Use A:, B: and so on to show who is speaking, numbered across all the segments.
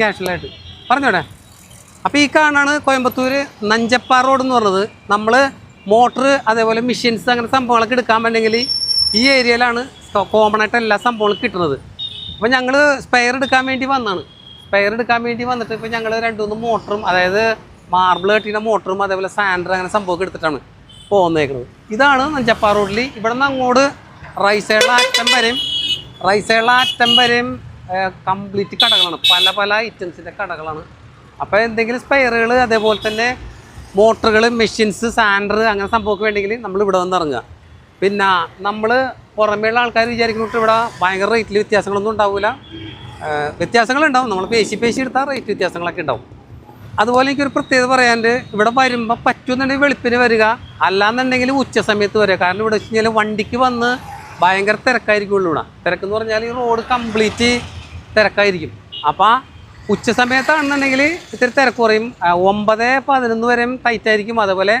A: ക്യാഷ്വലായിട്ട് പറഞ്ഞോടെ? അപ്പോൾ ഈ കാണാണ് കോയമ്പത്തൂർ നഞ്ചപ്പാറ റോഡ് എന്ന് പറഞ്ഞത്. നമ്മൾ മോട്ടർ അതേപോലെ മെഷീൻസ് അങ്ങനെ സംഭവങ്ങളൊക്കെ എടുക്കാൻ വേണമെങ്കിൽ ഈ ഏരിയയിലാണ് കോമൺ ആയിട്ട് എല്ലാ സംഭവങ്ങളും കിട്ടുന്നത്. അപ്പോൾ ഞങ്ങൾ സ്പെയർ എടുക്കാൻ വേണ്ടി വന്നതാണ് സ്പെയർ എടുക്കാൻ വേണ്ടി വന്നിട്ട് ഇപ്പോൾ ഞങ്ങൾ രണ്ട് മൂന്ന് മോട്ടറും അതായത് മാർബിൾ കെട്ടിയുടെ മോട്ടറും അതേപോലെ സാൻഡർ അങ്ങനെ സംഭവമൊക്കെ എടുത്തിട്ടാണ് പോകുന്നേക്കുന്നത് ഇതാണ് നഞ്ചപ്പാറ റോഡിൽ ഇവിടെ നിന്ന് അങ്ങോട്ട് സൈഡിലെ അറ്റം വരെയും സൈഡിലെ അറ്റം വരെയും കംപ്ലീറ്റ് കടകളാണ്. പല പല ഐറ്റംസിന്റെ കടകളാണ്. അപ്പോൾ എന്തെങ്കിലും സ്പെയറുകൾ അതേപോലെ തന്നെ മോട്ടറുകൾ മെഷീൻസ് സാൻഡർ അങ്ങനെ സംഭവമൊക്കെ വേണ്ടെങ്കിൽ നമ്മൾ ഇവിടെ വന്ന് ഇറങ്ങുക. പിന്നെ നമ്മൾ പുറമേയുള്ള ആൾക്കാർ വിചാരിക്കുന്നിട്ട് ഇവിടെ ഭയങ്കര റേറ്റിൽ വ്യത്യാസങ്ങളൊന്നും ഉണ്ടാവില്ല വ്യത്യാസങ്ങളുണ്ടാവും നമ്മൾ പേശി പേശി എടുത്താൽ റേറ്റ് വ്യത്യാസങ്ങളൊക്കെ ഉണ്ടാവും. അതുപോലെ എനിക്കൊരു പ്രത്യേകത പറയാണ്ട് ഇവിടെ വരുമ്പോൾ പറ്റുമെന്നുണ്ടെങ്കിൽ വെളുപ്പിന് വരിക. അല്ലാന്നുണ്ടെങ്കിൽ ഉച്ച സമയത്ത് വരിക. കാരണം ഇവിടെ വെച്ച് കഴിഞ്ഞാൽ വണ്ടിക്ക് വന്ന് ഭയങ്കര തിരക്കായിരിക്കുള്ളൂ ഇവിടെ. തിരക്കെന്ന് പറഞ്ഞാൽ ഈ റോഡ് കംപ്ലീറ്റ് തിരക്കായിരിക്കും. അപ്പോൾ ഉച്ച സമയത്താണെന്നുണ്ടെങ്കിൽ ഇത്തിരി തിരക്ക് കുറയും. ഒമ്പത് പതിനൊന്ന് വരെയും ടൈറ്റായിരിക്കും അതുപോലെ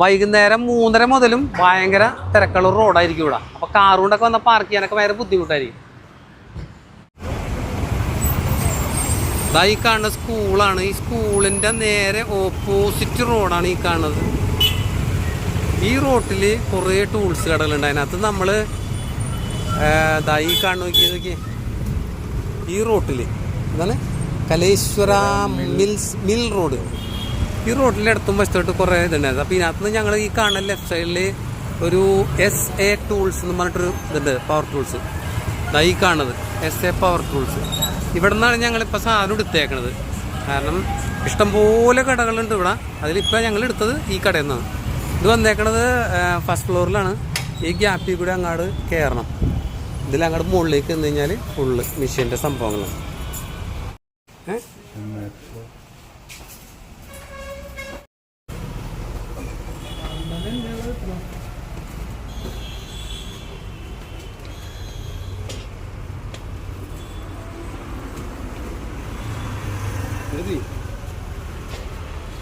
A: വൈകുന്നേരം മൂന്നര മുതലും ഭയങ്കര തിരക്കുള്ള റോഡായിരിക്കും ഇവിടെ. അപ്പോൾ കാറുകൊണ്ടൊക്കെ വന്നാൽ പാർക്ക് ചെയ്യാനൊക്കെ ഭയങ്കര ബുദ്ധിമുട്ടായിരിക്കും. ഈ കാണുന്ന സ്കൂളാണ്. ഈ സ്കൂളിന്റെ നേരെ ഓപ്പോസിറ്റ് റോഡാണ് ഈ കാണുന്നത്. ഈ റോട്ടിൽ കുറേ ടൂൾസ് കടകളുണ്ട്. അതിനകത്ത് നമ്മൾ ദാ ഈ കാണുന്ന നോക്കി ഈ റോട്ടിൽ എന്താണ് കലേശ്വര മിൽസ് മിൽ റോഡ്. ഈ റോഡിന്റെ അടുത്തും വശത്തോട്ട് കുറേ ഇതുണ്ടായിരുന്നു അപ്പോൾ ഇതിനകത്ത് ഞങ്ങൾ ഈ കാണുന്ന ലെഫ്റ്റ് സൈഡിൽ ഒരു എസ് എ ടൂൾസ് എന്ന് പറഞ്ഞിട്ടൊരു ഇതുണ്ട് പവർ ടൂൾസ് ഈ കാണുന്നത് എസ് എ പവർ ടൂൾസ് ഇവിടെ നിന്നാണ് ഞങ്ങളിപ്പോൾ സാധനം എടുത്തേക്കണത്. കാരണം ഇഷ്ടംപോലെ കടകളുണ്ട് ഇവിടെ. അതിലിപ്പോൾ ഞങ്ങൾ എടുത്തത് ഈ കടയിൽ നിന്നാണ്. ഇത് വന്നേക്കണത് ഫസ്റ്റ് ഫ്ലോറിലാണ് ഈ ഗ്യാപ്പിൽ കൂടെ അങ്ങോട്ട് കയറണം ഇതിൽ അങ്ങോട്ട് മുകളിലേക്ക് നിന്ന് കഴിഞ്ഞാൽ ഫുള്ള് മെഷീന്റെ സംഭവങ്ങളാണ്?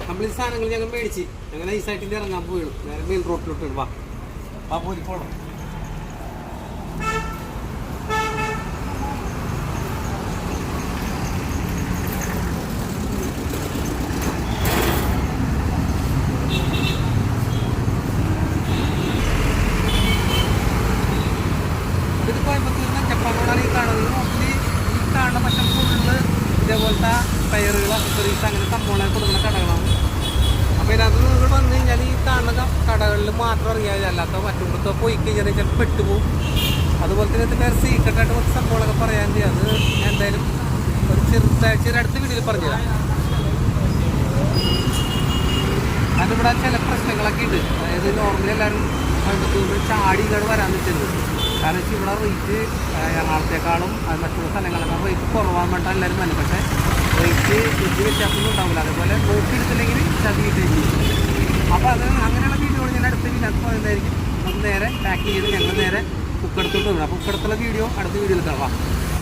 A: നമ്മൾ സാധനങ്ങൾ ഞങ്ങൾ മേടിച്ച്. ഞങ്ങൾ സൈറ്റിൽ ഇറങ്ങാൻ പോയി നേരെ മെയിൻ റോഡിലോട്ട് വാ. വാ പോയി പോണം ഇത് കോയമ്പത്തൂരിന് ജപ്പാനോടാണ് ഈ കാണുന്നത് മോസ്റ്റ്ലി ഈ കാണുന്ന പക്ഷം ഫുള്ള് ഇതേപോലത്തെ ടയറുകൾ അക്സറീസ് അങ്ങനെ സംഭവങ്ങളെ കൊടുക്കുന്ന കടകളാണ്. അപ്പോൾ ഇതിനകത്ത് നിങ്ങൾ വന്നു കഴിഞ്ഞാൽ ഈ കാണുന്ന കടകളിൽ മാത്രം മതി. അല്ലാത്ത മറ്റുള്ളത്തെ പോയി കഴിഞ്ഞാൽ ചിലപ്പോൾ പെട്ടുപോകും അതുപോലെ തന്നെ ഇതിന്റെ സീക്രട്ടായിട്ട് കുറച്ച് സംഭവങ്ങളൊക്കെ പറയാൻ ചെയ്യാം അത് ഞാൻ എന്തായാലും ഒരു ചെറുതായ ചെറിയ അടുത്ത വീഡിയോയിൽ പറഞ്ഞുതരാം. അതിവിടെ ചില പ്രശ്നങ്ങളൊക്കെ ഉണ്ട്. അതായത് നോർമലി എല്ലാവരും ചാടി ഇങ്ങോട്ട് വരാൻ നിൽക്കുന്നത് കാരണം വെച്ചാൽ ഇവിടെ റേറ്റ് എറണാകുളത്തേക്കാളും അത് മറ്റുള്ള സ്ഥലങ്ങളെക്കാളും റേറ്റ് കുറവാൻ വേണ്ട എല്ലാവരും തന്നെ പക്ഷേ റേറ്റ് വലിയ വ്യത്യാസമൊന്നും ഉണ്ടാവില്ല. അതേപോലെ നോക്കിയെടുത്തില്ലെങ്കിൽ ചതി കിട്ടി അപ്പോൾ അത് അങ്ങനെയുള്ള വീഡിയോകൾ ഞാൻ അടുത്ത ഇതിനകത്ത് പറയുന്നതായിരിക്കും നമുക്ക് നേരെ പാക്ക് ചെയ്ത് ഞങ്ങൾ നേരെ കുക്കടത്തോട്ട് വരും. അപ്പോൾ കുക്കെടുത്തുള്ള വീഡിയോ അടുത്ത വീഡിയോയിൽ കാണാം.